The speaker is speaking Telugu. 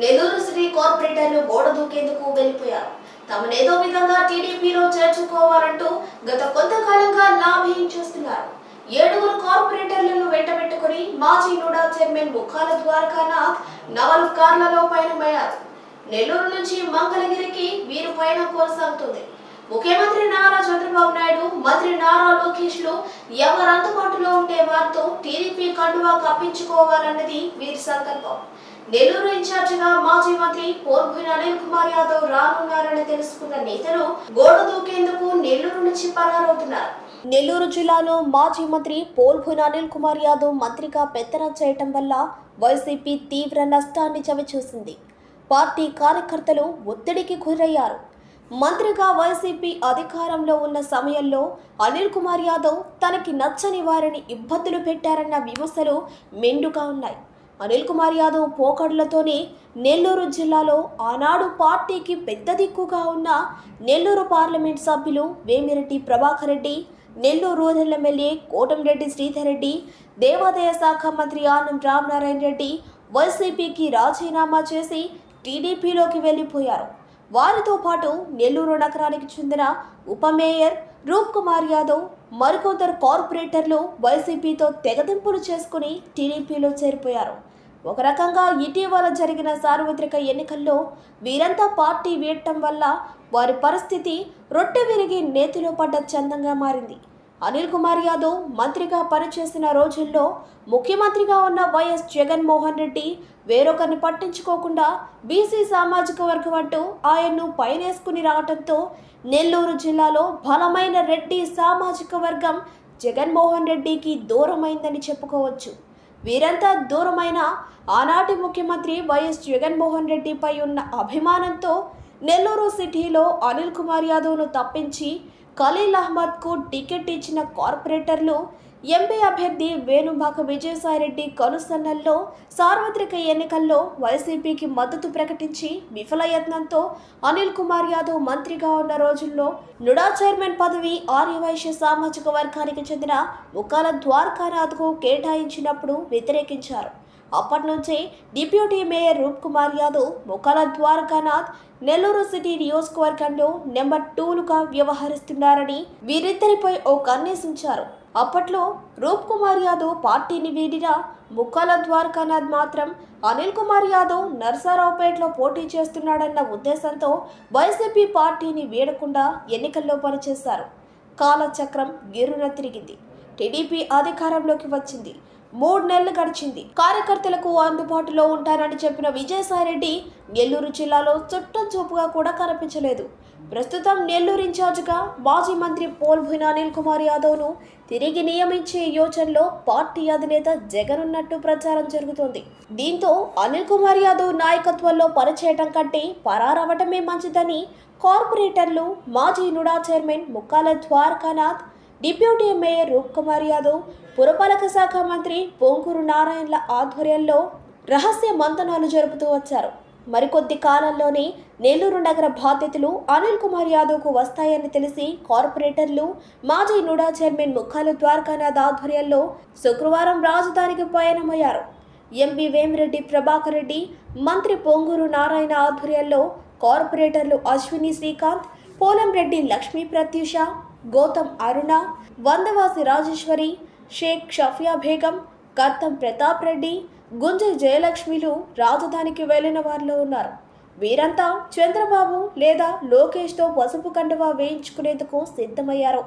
నెల్లూరు సిటీ కార్పొరేటర్లు గోడ దూకేందుకు వెళ్ళిపోయారు తమనేదో విధంగా టీడీపీలో చేర్చుకోవాలంటూ గత కొంతకాలంగా లాభేయం చేస్తున్నారు. ఏడుగురు కార్పొరేటర్లను వెంటబెట్టుకుని మాజీ నూడా చైర్మన్ ముఖాల ద్వారకానాథ్ నాలుగు కార్లలో పయనమయ్యారు నెల్లూరు నుంచి మంగళగిరికి వీరు పయనం కొనసాగుతుంది. ముఖ్యమంత్రి నారా చంద్రబాబు నాయుడు మంత్రి నారా లోకేష్లు ఎవరు అందుబాటులో ఉంటే వారితో టీడీపీ కండువా కప్పించుకోవాలన్నది వీరి సంకల్పం. నెల్లూరు ఇన్ఛార్జిగా మాజీ మంత్రి పోర్భుని అనిల్ కుమార్ యాదవ్ రానున్నారని తెలుసుకున్న నేతలు గోడ దూకేందుకు నెల్లూరు నుంచి పరారవుతున్నారు. నెల్లూరు జిల్లాలో మాజీ మంత్రి పోల్భుని అనిల్ కుమార్ యాదవ్ మంత్రిగా పెత్తనం చేయటం వల్ల వైసీపీ తీవ్ర నష్టాన్ని చవిచూసింది. పార్టీ కార్యకర్తలు ఒత్తిడికి గురయ్యారు. మంత్రిగా వైసీపీ అధికారంలో ఉన్న సమయంలో అనిల్ కుమార్ యాదవ్ తనకి నచ్చని వారిని ఇబ్బందులు పెట్టారన్న విమర్శలు మెండుగా ఉన్నాయి. అనిల్ కుమార్ యాదవ్ పోకడ్లతోనే నెల్లూరు జిల్లాలో ఆనాడు పార్టీకి పెద్ద దిక్కుగా ఉన్న నెల్లూరు పార్లమెంట్ సభ్యులు వేమిరెడ్డి ప్రభాకర్ రెడ్డి నెల్లూరు రూరల్ ఎమ్మెల్యే కోటంరెడ్డి శ్రీధర్ రెడ్డి దేవాదాయ శాఖ మంత్రి ఆనం రామనారాయణ రెడ్డి వైసీపీకి రాజీనామా చేసి టీడీపీలోకి వెళ్ళిపోయారు. వారితో పాటు నెల్లూరు నగరానికి చెందిన ఉప మేయర్ రూప్ కుమార్ యాదవ్ మరికొందరు కార్పొరేటర్లు వైసీపీతో తెగదింపులు చేసుకుని టీడీపీలో చేరిపోయారు. ఒక రకంగా ఇటీవల జరిగిన సార్వత్రిక ఎన్నికల్లో వీరంతా పార్టీ వీడటం వల్ల వారి పరిస్థితి రొట్టె విరిగి నేతిలో పడ్డ చందంగా మారింది. అనిల్ కుమార్ యాదవ్ మంత్రిగా పనిచేసిన రోజుల్లో ముఖ్యమంత్రిగా ఉన్న వైఎస్ జగన్మోహన్ రెడ్డి వేరొకరిని పట్టించుకోకుండా బీసీ సామాజిక వర్గం అంటూ ఆయన్ను పైనేసుకుని రావడంతో నెల్లూరు జిల్లాలో బలమైన రెడ్డి సామాజిక వర్గం జగన్మోహన్ రెడ్డికి దూరమైందని చెప్పుకోవచ్చు. వీరంతా దూరమైన ఆనాటి ముఖ్యమంత్రి వైఎస్ జగన్మోహన్ రెడ్డిపై ఉన్న అభిమానంతో నెల్లూరు సిటీలో అనిల్ కుమార్ యాదవ్ను తప్పించి ఖలీల్ అహ్మద్కు టికెట్ ఇచ్చిన కార్పొరేటర్లు ఎంపీ అభ్యర్థి వేణుమాక విజయసాయిరెడ్డి కనుసన్నల్లో సార్వత్రిక ఎన్నికల్లో వైసీపీకి మద్దతు ప్రకటించి విఫల యత్నంతో అనిల్ కుమార్ యాదవ్ మంత్రిగా ఉన్న రోజుల్లో నుడా చైర్మన్ పదవి ఆర్యవైశ్య సామాజిక వర్గానికి చెందిన ఉకాల ద్వారకానాథ్కు కేటాయించినప్పుడు వ్యతిరేకించారు. అప్పటి నుంచే deputy mayor Roop Kumar Yadav Mukhala Dwarakanath Nellore city నియోజకవర్గంలో నెంబర్ టూలుగా వ్యవహరిస్తున్నారని వీరిద్దరిపై ఓ కన్నేసించారు. అప్పట్లో రూప్ కుమార్ యాదవ్ పార్టీని వీడిన ముఖాల ద్వారకానాథ్ మాత్రం అనిల్ కుమార్ యాదవ్ నర్సారావుపేటలో పోటీ చేస్తున్నాడన్న ఉద్దేశంతో వైసీపీ పార్టీని వీడకుండా ఎన్నికల్లో పనిచేశారు. కాలచక్రం గిర్రున తిరిగింది. టీడీపీ అధికారంలోకి వచ్చింది. మూడు నెలలు గడిచింది. కార్యకర్తలకు అందుబాటులో ఉంటారని చెప్పిన విజయసాయిరెడ్డి నెల్లూరు జిల్లాలో చుట్టం చూపుగా కూడా కనిపించలేదు. ప్రస్తుతం నెల్లూరు ఇన్ఛార్జిగా మాజీ మంత్రి పోల్భుయిన అనిల్ కుమార్ యాదవ్ను తిరిగి నియమించే యోచనలో పార్టీ అధినేత జగన్ ఉన్నట్టు ప్రచారం జరుగుతోంది. దీంతో అనిల్ కుమార్ యాదవ్ నాయకత్వంలో పనిచేయటం కంటే పరారవటమే మంచిదని కార్పొరేటర్లు మాజీ NUDA chairman Mukkala Dwarakanath deputy mayor Roop Kumar Yadav పురపాలక శాఖ మంత్రి పొంగూరు నారాయణల ఆధ్వర్యంలో రహస్య మంతనాలు జరుపుతూ వచ్చారు. మరికొద్ది కాలంలోనే నెల్లూరు నగర బాధ్యతలు అనిల్ కుమార్ యాదవ్కు వస్తాయని తెలిసి కార్పొరేటర్లు మాజీ నుడా చైర్మన్ ముఖాల ద్వారకానాథ్ ఆధ్వర్యంలో శుక్రవారం రాజధానికి పయనమయ్యారు. ఎంపీ వేమిరెడ్డి ప్రభాకర్ రెడ్డి మంత్రి పొంగూరు నారాయణ ఆధ్వర్యంలో కార్పొరేటర్లు అశ్విని శ్రీకాంత్ పోలంరెడ్డి లక్ష్మీ ప్రత్యూష గౌతమ్ అరుణ వందవాసి రాజేశ్వరి షేక్ షఫియా బేగం కర్తం ప్రతాప్ రెడ్డి గుంజ జయలక్ష్మిలు రాజధానికి వెళ్ళిన వారిలో ఉన్నారు. వీరంతా చంద్రబాబు లేదా లోకేష్తో పసుపు కండువా వేయించుకునేందుకు సిద్ధమయ్యారు.